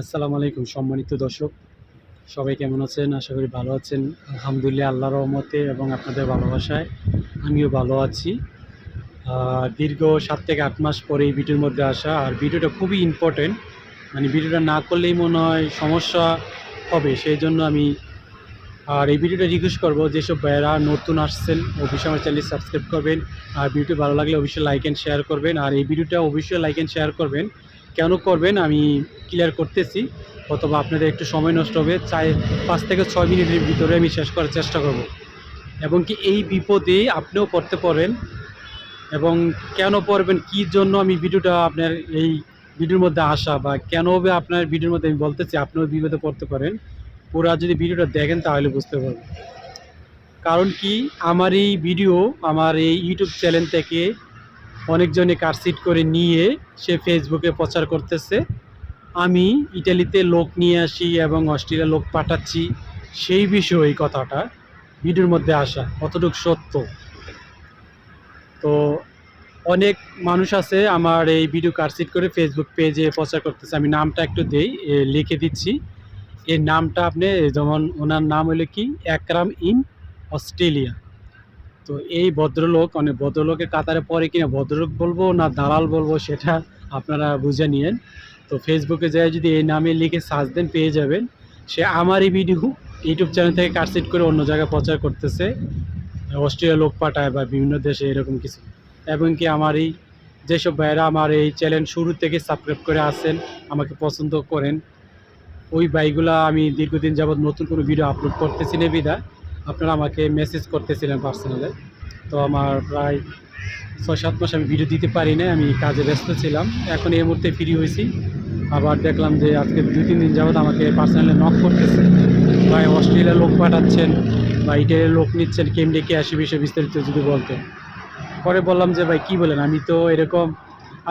আসসালামু আলাইকুম, সম্মানিত দর্শক। সবাই কেমন আছেন? আশা করি ভালো আছেন। আলহামদুলিল্লাহ, আল্লাহর রহমতে এবং আপনাদের ভালোবাসায় আমিও ভালো আছি। দীর্ঘ সাত থেকে আট মাস পরে এই ভিডিওর মধ্যে আসা, আর ভিডিওটা খুবই ইম্পর্টেন্ট মানে ভিডিওটা না করলেই মনে হয় সমস্যা হবে, সেই জন্য আমি আর এই ভিডিওটা রিকোয়েস্ট করব, যেসব ভাইয়েরা নতুন আসছেন, অবশ্যই আমার চ্যানেল সাবস্ক্রাইব করবেন। আর ভিডিও ভালো লাগলে অবশ্যই লাইক অ্যান্ড শেয়ার করবেন। আর এই ভিডিওটা অবশ্যই লাইক অ্যান্ড শেয়ার করবেন। কেন করবেন আমি ক্লিয়ার করতেছি, অথবা আপনাদের একটু সময় নষ্ট হবে চাই পাঁচ থেকে ছয় মিনিটের ভিতরে আমি শেষ করার চেষ্টা করব। এবং কি এই বিপদে আপনিও পড়তে পারেন এবং কেন পড়বেন, কী জন্য আমি ভিডিওটা আপনার এই ভিডিওর মধ্যে আসা বা কেন হবে আপনার ভিডিওর মধ্যে আমি বলতেছি, আপনিও বিপদে পড়তে পারেন। পুরা যদি ভিডিওটা দেখেন তাহলে বুঝতে পারবেন। কারণ কি, আমার এই ভিডিও, আমার এই ইউটিউব চ্যানেল থেকে অনেকজনে কারসিট করে নিয়ে সে ফেসবুকে প্রচার করতেছে। আমি ইটালিতে লোক নিয়ে আসি এবং অস্ট্রেলিয়া লোক পাঠাচ্ছি, সেই বিষয়ে এই কথাটা ভিডিওর মধ্যে আসা কতটুকু সত্য। তো অনেক মানুষ আছে আমার এই ভিডিও কারসিট করে ফেসবুক পেজে প্রচার করতেছে। আমি নামটা একটু দেই লিখে দিচ্ছি। এর নামটা আপনি, যেমন ওনার নাম হলো কি? Ekram in Australia. তো এই ভদ্রলোক মানে ভদ্রলোকের কাতারে পরে কিনা ভদ্রলোক বলব না দালাল বলব সেটা আপনারা বুঝে নিয়েন। তো ফেসবুকে যায় যদি এই নামে লিখে সার্চ দেন পেয়ে যাবেন। সে আমারই ভিডিও ইউটিউব চ্যানেল থেকে কাটসিট করে অন্য জায়গায় প্রচার করতেছে। অস্ট্রেলিয়া লোক পাঠায় বা বিভিন্ন দেশে এরকম কিছু। এবং কি আমার এই যেসব ভাইয়েরা আমার এই চ্যানেল শুরু থেকে সাবস্ক্রাইব করে আসেন, আমাকে পছন্দ করেন, ওই বাইকগুলো আমি দীর্ঘদিন যাবৎ নতুন কোনো ভিডিও আপলোড করতেছি না বিদা আপনারা আমাকে মেসেজ করতেছিলেন পার্সোনালে তো আমার প্রায় ছয় সাত মাস আমি ভিডিও দিতে পারি না আমি কাজে ব্যস্ত ছিলাম। এখন এই মুহূর্তে ফ্রি হয়েছি। আবার দেখলাম যে আজকে দু তিন দিন যাবৎ আমাকে পার্সোনালি নক করতেছে। ভাই, অস্ট্রেলিয়ার লোক পাঠাচ্ছেন বা ইটালির লোক নিচ্ছেন, কেমনি কে আসে বিষয়ে বিস্তারিত যদি বলতেন। পরে বললাম যে, ভাই, কি বলেন? আমি তো এরকম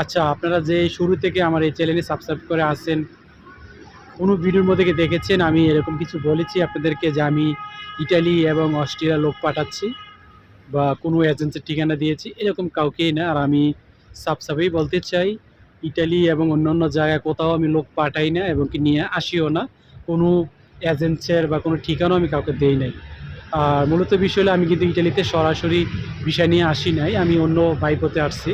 আচ্ছা আপনারা যে শুরু থেকে আমার এই চ্যানেলে সাবস্ক্রাইব করে আসেন কোনো ভিডিওর মধ্যে দেখেছেন? আমি এরকম কিছু বলেছি আপনাদেরকে যে আমি ইটালি এবং অস্ট্রেলিয়া লোক পাঠাচ্ছি বা কোনো এজেন্সির ঠিকানা দিয়েছি, এরকম কাউকেই না। আর আমি সাফসাফেই বলতে চাই, ইটালি এবং অন্যান্য জায়গায় কোথাও আমি লোক পাঠাই না এবং কি নিয়ে আসিও না। কোনো এজেন্সির বা কোনো ঠিকানাও আমি কাউকে দেই নাই। আর মূলত বিষয় হলো আমি কিন্তু ইটালিতে সরাসরি বিষয় নিয়ে আসি নাই, আমি অন্য বাইপথে আসছি।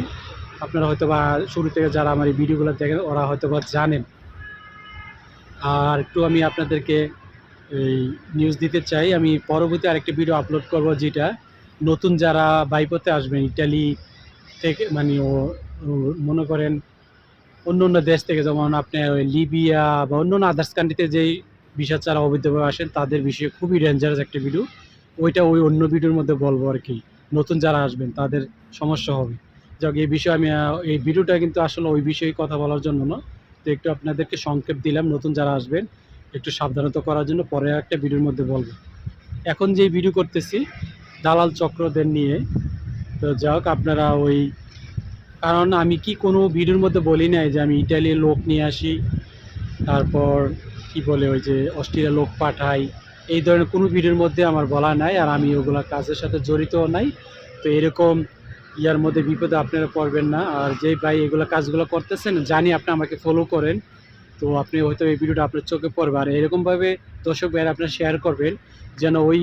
আপনারা হয়তো বা শুরু থেকে যারা আমার এই ভিডিওগুলো দেখেন, ওরা হয়তো বা জানেন। আর একটু আমি আপনাদেরকে এই নিউজ দিতে চাই। আমি পরবর্তী আরেকটা ভিডিও আপলোড করব যেটা নতুন যারা বাইপথে আসবেন, ইটালি থেকে মানে ও মনে করেন অন্য অন্য দেশ থেকে, যেমন আপনি ওই লিবিয়া বা অন্য অন্য আদার্স কান্ট্রিতে যেই ভিসা ছাড়া অবৈধভাবে আসেন, তাদের বিষয়ে খুবই ডেঞ্জারাস একটা ভিডিও ওইটা ওই অন্য ভিডিওর মধ্যে বলব আর কি। নতুন যারা আসবেন, তাদের সমস্যা হবে। যাক, এই বিষয়ে আমি এই ভিডিওটা কিন্তু আসলে ওই বিষয়ে কথা বলার জন্য না। তো একটু আপনাদেরকে সংক্ষেপ দিলাম, নতুন যারা আসবেন একটু সাবধানতা করার জন্য পরে একটা ভিডিওর মধ্যে বলব। এখন যে ভিডিও করতেছি, দালাল চক্রদের নিয়ে, তো যাক আপনারা ওই, কারণ আমি কি কোনো ভিডিওর মধ্যে বলি নাই যে আমি ইটালির লোক নিয়ে আসি, তারপর কি বলে ওই যে অস্ট্রেলিয়া লোক পাঠাই, এই ধরনের কোনো ভিডিওর মধ্যে আমার বলা নাই, আর আমি ওগুলা কাজের সাথে জড়িতও নাই। তো এরকম ইয়ার মধ্যে বিপদে আপনারা পড়বেন না, আর যে ভাই এগুলো কাজগুলো করতেছেন, জানি আপনি আমাকে ফলো করেন। তো আপনি হয়তো এই ভিডিওটা আপনার চোখে পড়বে। আর এরকমভাবে দর্শক ভাইয়ের আপনার শেয়ার করবেন, যেন ওই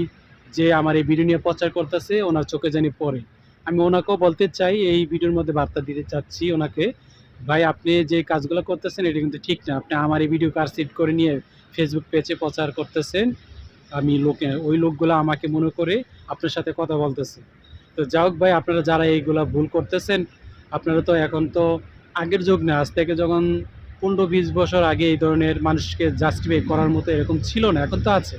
যে আমার এই ভিডিও নিয়ে প্রচার করতেছে, ওনার চোখে জানি পড়ে। আমি ওনাকেও বলতে চাই, এই ভিডিওর মধ্যে বার্তা দিতে চাচ্ছি ওনাকে, ভাই, আপনি যে কাজগুলো করতেছেন, এটা কিন্তু ঠিক না। আপনি আমার এই ভিডিও কারসিট করে নিয়ে ফেসবুক পেজে প্রচার করতেছেন। আমি লোকে, ওই লোকগুলো আমাকে মনে করে আপনার সাথে কথা বলতেছে। তো যাই ভাই, আপনারা যারা এইগুলা ভুল করতেছেন, আপনারা তো এখন তো আগের যুগ না, আজ থেকে যখন পনেরো বিশ বছর আগে এই ধরনের মানুষকে জাস্টিফাই করার মতো এরকম ছিল না, এখন তো আছে।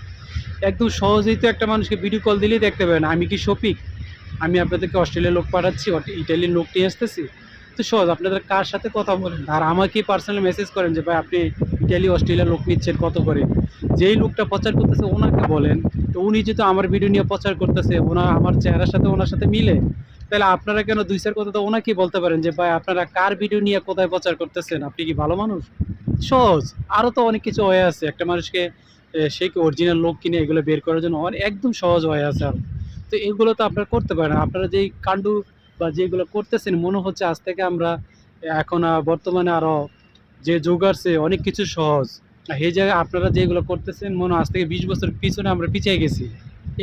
একদম সহজেই তো একটা মানুষকে ভিডিও কল দিলেই দেখতে পাবেন, আমি কি শফিক? আমি আপনাদেরকে অস্ট্রেলিয়ার লোক পাঠাচ্ছি ইটালির লোক নিয়ে আসতেছি। তো সহজ আপনাদের কার সাথে কথা বলেন? আর আমাকে পার্সোনালি মেসেজ করেন যে, ভাই, আপনি ইটালি, অস্ট্রেলিয়ার লোক নিচ্ছেন, কত করে? যেই লোকটা প্রচার করতেছে, ওনাকে বলেন। তো উনি যেহেতু আমার ভিডিও নিয়ে প্রচার করতেছে, ওনা আমার চেহারার সাথে ওনার সাথে মিলে। তাহলে আপনারা কেন দুই চার কথা তো ওনাকে বলতে পারেন যে, ভাই, আপনারা কার ভিডিও নিয়ে কোথায় প্রচার করতেছেন? আপনি কি ভালো মানুষ? সহজ। আরও তো অনেক কিছু হয়ে আছে। একটা মানুষকে সে কি অরিজিনাল লোক কিনে এগুলো বের করার জন্য অনেক একদম সহজ হয়ে আছে আর। তো এগুলো তো আপনারা করতে পারেন। আপনারা যেই কাণ্ড বা যেগুলো করতেছেন, মনে হচ্ছে আজ থেকে আমরা এখন বর্তমানে আরও যে যুগ আসছে, অনেক কিছু সহজ। এই জায়গায় আপনারা যেগুলো করতেছেন, মনে হয় আজ থেকে বিশ বছর পিছনে আমরা পিছিয়ে গেছি।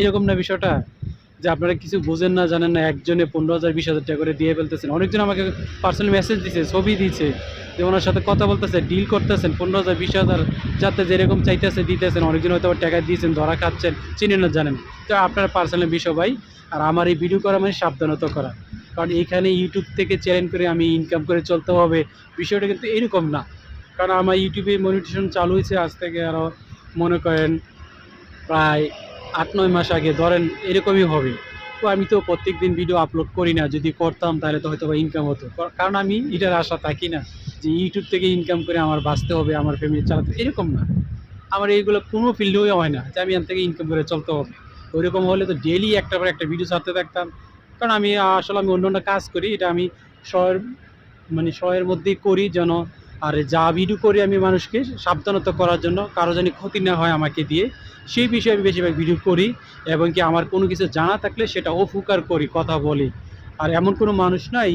এরকম না বিষয়টা? যে আপনারা কিছু বোঝেন না, জানেন না, একজনে পনেরো হাজার, বিশ হাজার টাকা করে দিয়ে ফেলতেছেন। অনেকজন আমাকে পার্সোনালি মেসেজ দিছে, ছবি দিয়েছে যে ওনার সাথে কথা বলতেছে ডিল করতেছেন, পনেরো হাজার, বিশ হাজার যাতে যেরকম চাইতেছে, দিতেছেন। অনেকজন হয়তো টাকা দিয়েছেন, ধরা খাচ্ছেন, চিনেন না, জানেন। তো আপনার পার্সোনালি বিষয় ভাই, আর আমার এই ভিডিও করা মানে সাবধানতা করা। কারণ এখানে ইউটিউব থেকে চ্যানেল করে আমি ইনকাম করে চলতে হবে। বিষয়টা কিন্তু এরকম না। কারণ আমার ইউটিউবে মনিটেশন চালু হয়েছে, আজ থেকে আরও মনে করেন প্রায় আট, নয় মাস আগে, ধরেন এরকমই হবে। তো আমি তো প্রত্যেক দিন ভিডিও আপলোড করি না, যদি করতাম তাহলে তো হয়তো বা ইনকাম হতো। কার- কারণ আমি এটার আশা থাকি না, যে ইউটিউব থেকে ইনকাম করে আমার বাঁচতে হবে, আমার ফ্যামিলি চালাতে এরকম না। আমার এইগুলো কোনো ফিল্ডেও হয় না, যে আমি এখান থেকে ইনকাম করে চলতে হবে। ওইরকম হলে তো ডেলি একটা পর একটা ভিডিও ছাড়তে থাকতাম। কারণ আমি আসলে আমি অন্য অন্য কাজ করি, এটা আমি শহর মানে শহরের মধ্যেই করি যেন আর যা ভিডিও করি আমি মানুষকে সাবধানতা করার জন্য, কারও যেন ক্ষতি না হয় আমাকে দিয়ে, সেই বিষয়ে আমি বেশিরভাগ ভিডিও করি এবং কি আমার কোনো কিছু জানা থাকলে সেটা অফুকার করি, কথা বলি। আর এমন কোনো মানুষ নাই,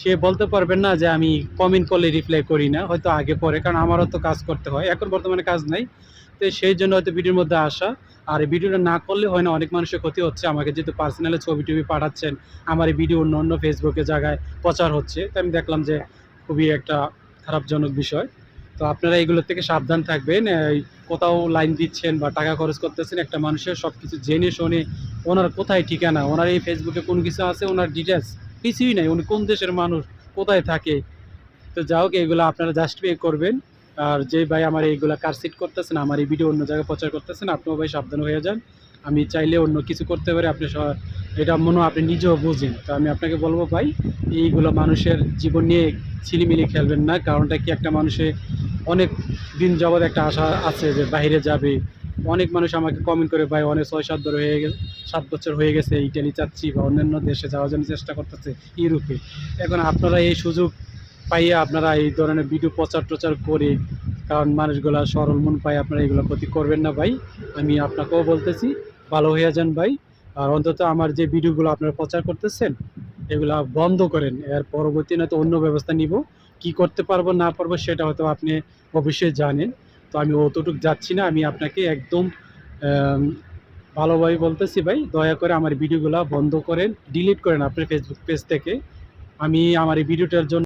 সে বলতে পারবেন না যে আমি কমেন্ট করলে রিপ্লাই করি না, হয়তো আগে পরে, কারণ আমারও তো কাজ করতে হয়, এখন বর্তমানে কাজ নাই। তো সেই জন্য হয়তো ভিডিওর মধ্যে আসা, আর ভিডিওটা না করলে হয় না, অনেক মানুষের ক্ষতি হচ্ছে, আমাকে যেহেতু পার্সোনালি ছবি টবি পাঠাচ্ছেন, আমার এই ভিডিও অন্য অন্য ফেসবুকে জায়গায় প্রচার হচ্ছে, তো আমি দেখলাম যে খুবই একটা খারাপজনক বিষয়। তো আপনারা এগুলোর থেকে সাবধান থাকবেন। কোথাও লাইন দিচ্ছেন বা টাকা খরচ করতেছেন, একটা মানুষের সব কিছু জেনে শুনে ওনার কোথায় ঠিকানা, ওনার এই ফেসবুকে কোন কিছু আছে, ওনার ডিটেলস কিছুই নাই। উনি কোন দেশের মানুষ, কোথায় থাকে? তো যা হোক, এগুলো আপনারা জাস্ট পে করবেন। আর যে ভাই আমার এইগুলো কারসিট করতেছেন, আমার এই ভিডিও অন্য জায়গায় প্রচার করতেছেন, আপনিও ভাই সাবধান হয়ে যান। আমি চাইলে অন্য কিছু করতে পারি, আপনি এটা মনে আপনি নিজেও বুঝেন। তো আমি আপনাকে বলব ভাই, এইগুলো মানুষের জীবন নিয়ে ছিলিমিলি খেলবেন না, কারণটা কি একটা মানুষে অনেক দিন যাবৎ একটা আশা আছে যে বাইরে যাবে। অনেক মানুষ আমাকে কমেন্ট করে, ভাই, অনেক ছয় সাত ধরে হয়ে গেছে, সাত বছর হয়ে গেছে ইটালি চাচ্ছি বা অন্যান্য দেশে যাওয়ার জন্য চেষ্টা করতেছে ইউরোপে। এখন আপনারা এই সুযোগ পাইয়ে আপনারা এই ধরনের ভিডিও প্রচার টচার করে, কারণ মানুষগুলা সরল মন পায় আপনারা এগুলো ক্ষতি করবেন না ভাই। আমি আপনাকেও বলতেছি ভালো হয়ে যান ভাই। আর অন্তত আমার যে ভিডিওগুলো আপনারা প্রচার করতেছেন, এগুলা বন্ধ করেন। এর পরবর্তী না তো অন্য ব্যবস্থা নিব। কি করতে পারব, না পারব, সেটা হয়তো আপনি অবশ্যই জানেন। তো আমি অতটুকু যাচ্ছি না। আমি আপনাকে একদম ভালোভাবে বলতেছি ভাই, দয়া করে আমার ভিডিওগুলো বন্ধ করেন, ডিলিট করেন আপনার ফেসবুক পেজ থেকে। আমি আমার এই ভিডিওটার জন্য